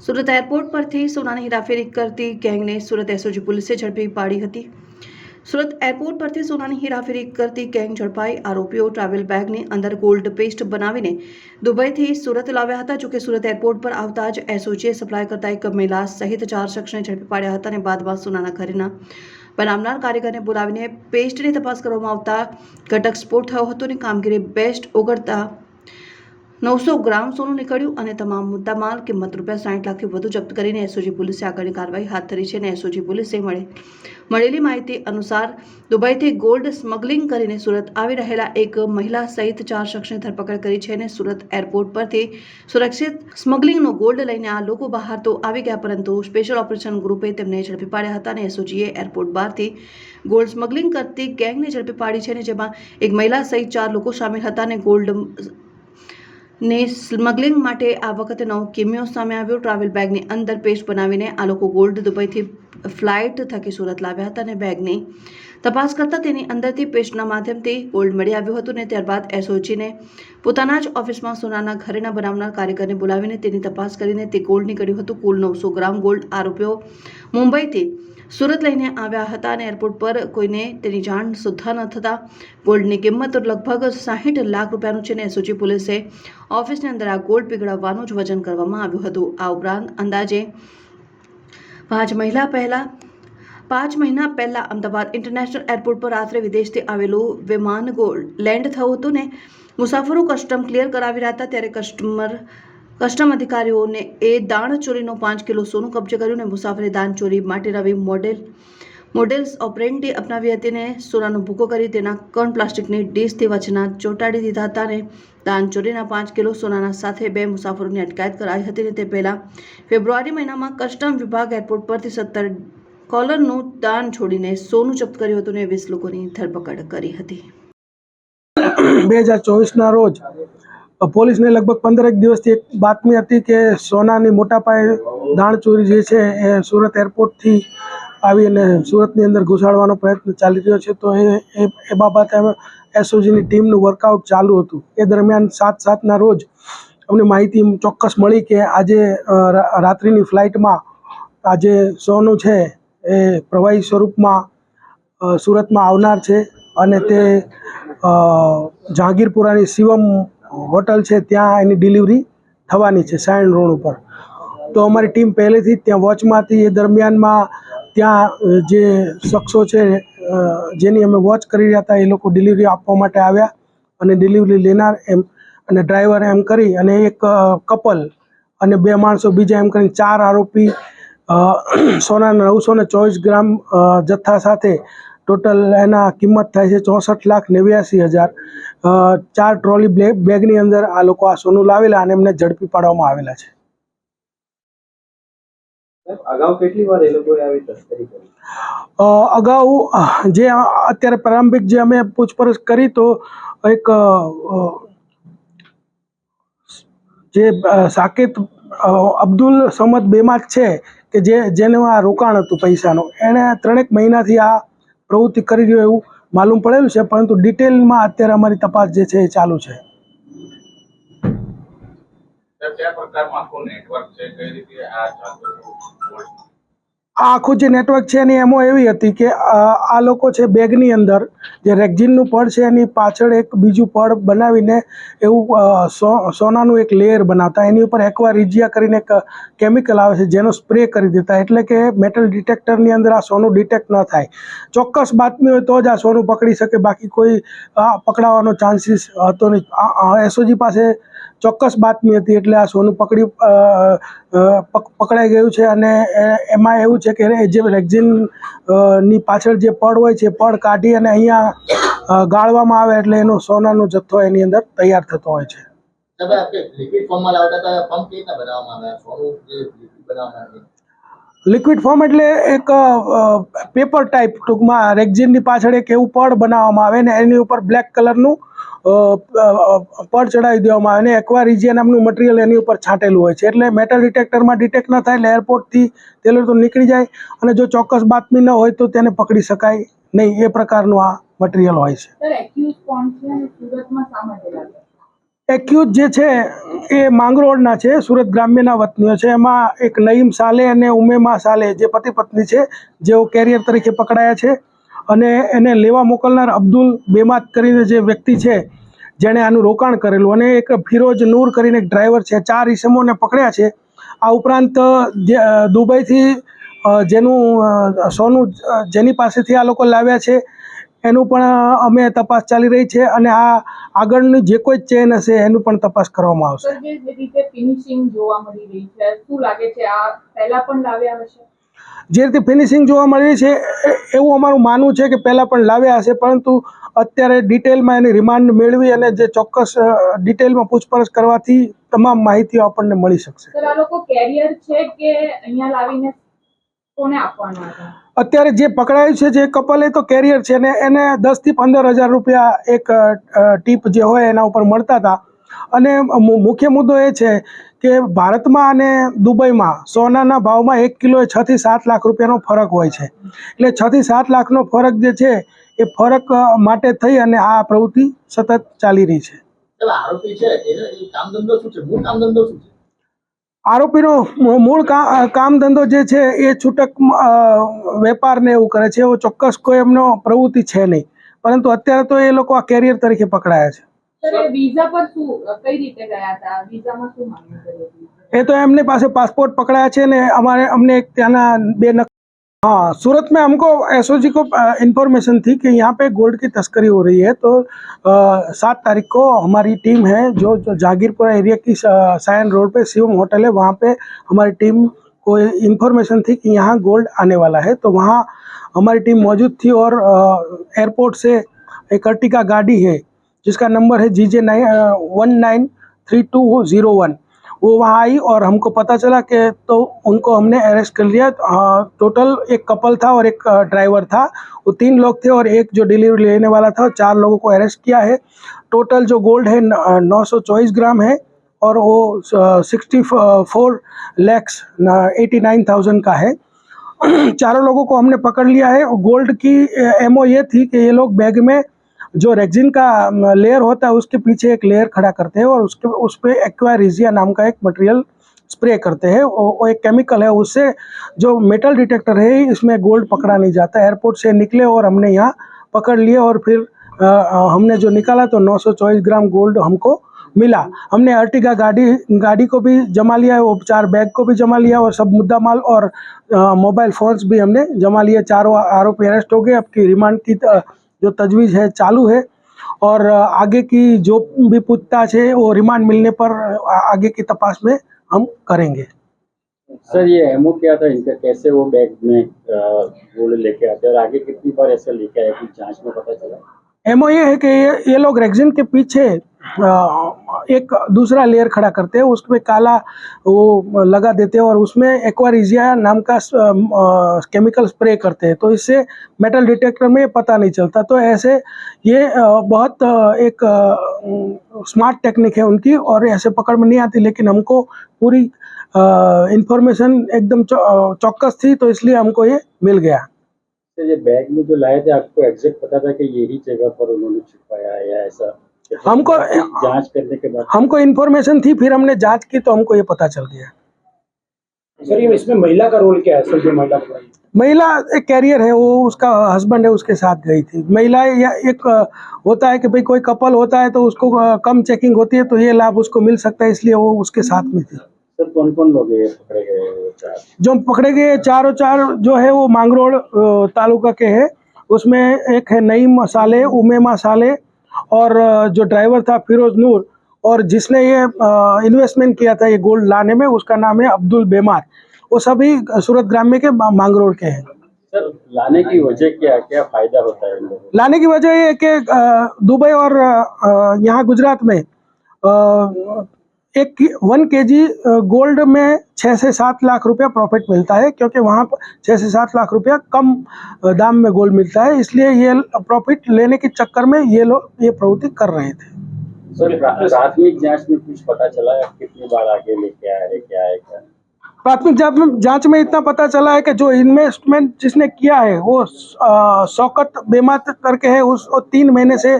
Surat airport પરથી સોનાની હેરાફેરી કરતી ગેંગને સુરત એસઓજી પોલીસે ઝડપી પાડી હતી. સુરત એરપોર્ટ પરથી સોનાની હેરાફેરી કરતી ગેંગ ઝડપાઈ આરોપીઓ ટ્રાવેલ બેગની અંદર ગોલ્ડ પેસ્ટ બનાવીને દુબઈથી સુરત લાવ્યા હતા, જોકે સુરત એરપોર્ટ પર આવતા જ એસઓજીએ સપ્લાય કરતા એક મહિલા સહિત ચાર શખ્સને ઝડપી પાડ્યા હતા અને બાદમાં સોનાના ઘરેના બનાવનાર કારીગરને બોલાવીને પેસ્ટની તપાસ કરવામાં આવતા ઘટક સ્ફોટ થયો હતો અને કામગીરી બેસ્ટ ઓગળતા નવસો ગ્રામ સોનું નીકળ્યું અને તમામ મુદ્દામાલ કિંમત રૂપિયા સાઠ લાખથી વધુ જપ્ત કરીને એસઓજી પોલીસે આગળની કાર્યવાહી હાથ ધરી છે અને એસઓજી પોલીસે મળે મળેલી માહિતી અનુસાર દુબઈથી ગોલ્ડ સ્મગલિંગ કરીને સુરત આવી રહેલા એક મહિલા સહિત ચાર શખ્સની ધરપકડ કરી છે અને સુરત એરપોર્ટ પરથી સુરક્ષિત સ્મગલિંગનો ગોલ્ડ લઈને આ લોકો બહાર તો આવી ગયા, પરંતુ સ્પેશિયલ ઓપરેશન ગ્રુપે તેમને ઝડપી પાડ્યા હતા અને એસઓજીએ એરપોર્ટ બહારથી ગોલ્ડ સ્મગલિંગ કરતી ગેંગને ઝડપી પાડી છે અને જેમાં એક મહિલા સહિત ચાર લોકો સામેલ હતા અને ગોલ્ડ ને સ્મગલિંગ માટે આ વખતે નવો કેમિયો સામે આવ્યો. ટ્રાવેલ બેગની અંદર પેસ્ટ બનાવીને આ લોકો ગોલ્ડ દુબઈથી ફ્લાઇટ થકી સુરત લાવ્યા હતા અને બેગની તપાસ કરતા તેની અંદરથી પેસ્ટના માધ્યમથી ગોલ્ડ મળી આવ્યું હતું અને ત્યારબાદ એસઓજીને પોતાના જ ઓફિસમાં સોનાના ઘરેણા બનાવનાર કારીગરને બોલાવીને તેની તપાસ કરીને તે ગોલ્ડ નીકળ્યું હતું. કુલ નવસો ગ્રામ ગોલ્ડ આરોપીઓ મુંબઈથી સુરત લઈને આવ્યા હતા અને એરપોર્ટ પર કોઈને તેની જાણ સુદ્ધા ન થતાં ગોલ્ડની કિંમત લગભગ સાહીઠ લાખ રૂપિયાનું છે અને એસઓજી પોલીસે ઓફિસની અંદર આ ગોલ્ડ પીગળાવવાનું જ વજન કરવામાં આવ્યું હતું. આ ઉપરાંત અંદાજે પાંચ મહિલા પહેલા પાંચ મહિના પહેલાં અમદાવાદ ઇન્ટરનેશનલ એરપોર્ટ પર રાત્રે વિદેશથી આવેલું વિમાન લેન્ડ થયું હતું ને મુસાફરો કસ્ટમ ક્લિયર કરાવી રહ્યા હતા ત્યારે કસ્ટમર, કસ્ટમ અધિકારીઓને એ દાણ ચોરીનો પાંચ કિલો સોનું કબજે કર્યું ને મુસાફરી દાણ ચોરી માટે રવિ મોડેલ, મોડેલ્સ ઓપરેન્ટી અપનાવી હતી ને સોનાનો ભૂકો કરી તેના કણ પ્લાસ્ટિકની ડીશથી વચના ચોંટાડી દીધા હતા ને દાન ચોરીના પાંચ કિલો સોનાના સાથે બે મુસાફરોની અટકાયત કરાઈ હતી ને તે પહેલાં ફેબ્રુઆરી મહિનામાં કસ્ટમ વિભાગ એરપોર્ટ પરથી સત્તર કોલરનું દાન છોડીને સોનું જપ્ત કર્યું હતું અને વીસ લોકોની ધરપકડ કરી હતી. બે હજાર ચોવીસના રોજ પોલીસને લગભગ પંદરેક દિવસથી એક બાતમી હતી કે સોનાની મોટા પાયે દાણચોરી જે છે એ સુરત એરપોર્ટથી આવીને સુરતની અંદર ઘુસાડવાનો પ્રયત્ન ચાલી રહ્યો છે. તો એ એ બાબતે અમે એસઓજીની ટીમનું વર્કઆઉટ ચાલુ હતું. એ દરમિયાન સાત સાતના રોજ અમને માહિતી ચોક્કસ મળી કે આજે રાત્રિની ફ્લાઇટમાં આજે સોનું છે એ પ્રવાહી સ્વરૂપમાં સુરતમાં આવનાર છે અને તે જહાંગીરપુરાની શિવમ હોટલ છે, ત્યાં એની ડિલિવરી થવાની છે, સાયણ રોડ ઉપર. તો અમારી ટીમ પહેલેથી જ ત્યાં વોચમાં હતી એ દરમિયાનમાં ત્યાં જે શખ્સો છે જેની અમે વોચ કરી રહ્યા હતા, એ લોકો ડિલિવરી આપવા માટે આવ્યા અને ડિલિવરી લેનાર એમ, અને ડ્રાઈવર એમ કરી અને એક કપલ અને બે માણસો બીજા એમ કરીને ચાર આરોપી સોનાના નવસો ને ચોવીસ ગ્રામ જથ્થા સાથે ટોટલ એના કિંમત થાય છે ચોસઠ લાખ નેવ્યાસી હજાર. ચાર ટ્રોલી બેગની અંદર આ લોકો આ સોનું લાવેલા અને એમને ઝડપી પાડવામાં આવેલા છે. અગાઉ જે અત્યારે પ્રારંભિક જે અમે પૂછપરછ કરી તો એક જે સાકેત અબ્દુલ સમદ બેમાત છે કે જે જેનું આ રોકાણ હતું પૈસાનું. એણે ત્રણેક મહિનાથી આ પ્રવૃત્તિ કરી રહ્યો એવું માલુમ પડેલું છે, પરંતુ ડિટેલમાં અત્યારે અમારી તપાસ જે છે એ ચાલુ છે. કયા પ્રકારનું આખું નેટવર્ક છે? કઈ રીતે આ? આ આખું જે નેટવર્ક છે એની એમો એવી હતી કે આ લોકો છે બેગની અંદર, જે રેક્ઝિનનું પડ છે એની પાછળ એક બીજું પડ બનાવીને એવું સોનાનું એક લેયર બનાવતા. એની ઉપર એકવાર રિજિયા કરીને એક કેમિકલ આવે છે જેનો સ્પ્રે કરી દેતા. એટલે કે મેટલ ડિટેક્ટરની અંદર આ સોનું ડિટેક્ટ ન થાય. ચોક્કસ બાતમી હોય તો જ આ સોનું પકડી શકે. બાકી કોઈ પકડાવાનો ચાન્સીસ હતો નહીં. એસઓજી પાસે ચોક્કસ બાતમી હતી એટલે આ સોનું પકડી પકડાઈ ગયું છે અને એમાં એવું છે કે જે રેક્ઝિનની પાછળ જે પડ હોય છે પડ કાઢી અને અહીંયા ગાળવામાં આવે એટલે એનો સોનાનો જથ્થો એની અંદર તૈયાર થતો હોય છે. લિક્વિડ ફોર્મ એટલે એક પેપર ટાઈપ ટૂંકમાં રેક્ઝિનની પાછળ એક એવું પડ બનાવવામાં આવે ને એની ઉપર બ્લેક કલરનું પડ ચડાવી દેવામાં આવે અને એક્વારિજિયા નામનું મટીરિયલ એની ઉપર છાંટેલું હોય છે. એટલે મેટલ ડિટેક્ટરમાં ડિટેક્ટ ન થાય એટલે એરપોર્ટથી તે તો નીકળી જાય અને જો ચોક્કસ બાતમી ન હોય તો તેને પકડી શકાય નહીં. એ પ્રકારનું આ મટીરિયલ હોય છે. એક્યુઝ જે છે એ માંગરોળના છે, સુરત ગ્રામ્યના વતનીઓ છે. એમાં એક નઈમ સાલે અને ઉમેમા સાલે જે પતિ પત્ની છે, જેઓ કેરિયર તરીકે પકડાયા છે અને એને લેવા મોકલનાર અબ્દુલ બેમાત કરીને જે વ્યક્તિ છે, જેણે આનું રોકાણ કરેલું અને એક ફિરોજ નૂર કરીને એક ડ્રાઈવર છે. ચાર ઈસમોને પકડ્યા છે. આ ઉપરાંત દુબઈથી જેનું સોનું જેની પાસેથી આ લોકો લાવ્યા છે. એનું પણ અમે તપાસ ચાલી રહી છે અને આ આગળની જે કોઈ ચેન હશે એનું પણ તપાસ કરવામાં આવશે. જે રીતે ફિનિશિંગ જોવા મળી રહી છે શું લાગે છે આ પહેલા પણ લાવ્યા હશે? જે રીતે ફિનિશિંગ જોવા મળી છે એવું અમારું માનવું છે કે પહેલાં પણ લાવ્યા હશે પરંતુ અત્યારે ડિટેલમાં એની રિમાન્ડ મેળવી અને જે ચોક્કસ ડિટેલમાં પૂછપરછ કરવાથી તમામ માહિતીઓ આપણને મળી શકશે. સર આ લોકો કેરિયર છે કે અહીંયા લાવીને કોને આપવાના હતા? અત્યારે જે પકડાયું છે, જે કપલ એ તો કેરિયર છે ને એને દસથી પંદર હજાર રૂપિયા એક ટીપ જે હોય એના ઉપર મળતા હતા. અને મુખ્ય મુદ્દો એ છે કે ભારતમાં અને દુબઈમાં સોનાના ભાવમાં એક કિલોએ છથી સાત લાખ રૂપિયાનો ફરક હોય છે. એટલે છથી સાત લાખનો ફરક જે છે, એ ફરક માટે થઈ અને આ પ્રવૃત્તિ સતત ચાલી રહી છે? આરોપીનો મૂળ કામ ધંધો જે છે એ છૂટક વેપારને એવું કરે છે. એવો ચોક્કસ કોઈ એમનો પ્રવૃત્તિ છે નહીં. પરંતુ અત્યારે તો એ લોકો આ કેરિયર તરીકે પકડાયા છે. એ તો એમની પાસે પાસપોર્ટ પકડાયા છે ને અમારે અમને એક ત્યાંના બે हाँ सूरत में हमको एसओजी को इन्फॉर्मेशन थी कि यहाँ पे गोल्ड की तस्करी हो रही है। तो सात तारीख को हमारी टीम है जो जो जहांगीरपुरा एरिया की सायन रोड पे शिवम होटल है, वहाँ पे हमारी टीम को इन्फॉर्मेशन थी कि यहाँ गोल्ड आने वाला है। तो वहाँ हमारी टीम मौजूद थी और एयरपोर्ट से एक अर्टिका गाड़ी है, जिसका नंबर है G J nine one nine three two zero one वो वहाँ आई और हमको पता चला कि तो उनको हमने अरेस्ट कर लिया। टोटल एक कपल था और एक ड्राइवर था। वो तीन लोग थे और एक जो डिलीवरी लेने वाला था, चार लोगों को अरेस्ट किया है। टोटल जो गोल्ड है, नौ सौ चौबीस ग्राम है और वो sixty four lakhs eighty nine thousand का है। चारों लोगों को हमने पकड़ लिया है। गोल्ड की एमओ ये थी कि ये लोग बैग में जो रेक्सिन का लेयर होता है उसके पीछे एक लेयर खड़ा करते हैं और उसके उस पर एक्वारिजिया नाम का एक मटेरियल स्प्रे करते हैं। वो एक केमिकल है उससे जो मेटल डिटेक्टर है इसमें गोल्ड पकड़ा नहीं जाता एयरपोर्ट से निकले और हमने यहाँ पकड़ लिए और फिर अ, हमने जो निकाला तो 924 ग्राम गोल्ड हमको मिला। हमने अर्टिगा गाड़ी गाड़ी को भी जमा लिया है वो चार बैग को भी जमा लिया और सब मुद्दा माल और मोबाइल फ़ोन्स भी हमने जमा लिए। चारों आरोपी अरेस्ट हो गए। अब की रिमांड की जो तजवीज़ है, चालू है और आगे की जो भी पूछताछ है, वो रिमांड मिलने पर आगे की तपास में हम करेंगे। सर, ये एमओ क्या था इनका, कैसे वो बैग में गोल्ड लेके आते और आगे कितनी बार ऐसा लेके आया कि जाँच में पता चला? एमओ ये है कि ये लोग रेगजिन के पीछे एक दूसरा लेयर खड़ा करते हैं, उसमें काला वो लगा देते हैं और उसमें एक्वारिजिया नाम का केमिकल स्प्रे करते हैं। तो इससे मेटल डिटेक्टर में पता नहीं चलता। तो ऐसे ये बहुत एक स्मार्ट टेक्निक है उनकी और ऐसे पकड़ में नहीं आती, लेकिन हमको पूरी इंफॉर्मेशन एकदम चौकस थी तो इसलिए हमको ये मिल गया। सर ये बैग में जो लाए थे आपको एग्जैक्ट पता था कि यही जगह पर उन्होंने छुपाया है या ऐसा? हमको- जाँच करने के बाद हमको इन्फॉर्मेशन थी फिर हमने जाँच की तो हमको ये पता चल गया। सर ये इसमें महिला का रोल क्या है सर जो महिला महिला एक कैरियर है वो उसका हस्बैंड है उसके साथ गई थी। महिला या एक होता है कि भाई कोई कपल होता है तो उसको कम चेकिंग होती है तो ये लाभ उसको मिल सकता है इसलिए वो उसके साथ में थी। सर कौन कौन लोग ये पकड़े गए चार? जो पकड़े गए चारों चार जो है वो मांगरोड़ तालुका के हैं। उसमें एक है नईम साले उमेमा साले और जो ड्राइवर था फिरोज नूर और जिसने ये इन्वेस्टमेंट किया था ये गोल्ड लाने में उसका नाम है अब्दुल बेमार। वो सभी सूरत ग्राम्य के मा- मांगरोड़ के हैं। सर लाने की वजह क्या क्या फ़ायदा होता है लाने की वजह ये है कि दुबई और यहाँ गुजरात में एक वन के जी गोल्ड में छः से सात लाख रुपया प्रॉफिट मिलता है क्योंकि वहाँ पर छः से सात लाख रुपया कम दाम में गोल्ड मिलता है इसलिए ये प्रॉफिट लेने के चक्कर में ये लोग ये प्रवृत्ति कर रहे थे प्राथमिक जाँच में कुछ पता चला है कितनी बार आगे लेके आए क्या है क्या? प्राथमिक जाँच में इतना पता चला है कि जो इन्वेस्टमेंट जिसने किया है वो शौकत बेमात करके है उस तीन महीने से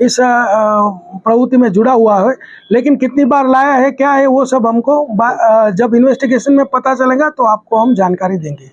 इस प्रवृत्ति में जुड़ा हुआ है। लेकिन कितनी बार लाया है, क्या है, वो सब हमको जब इन्वेस्टिगेशन में पता चलेगा तो आपको हम जानकारी देंगे।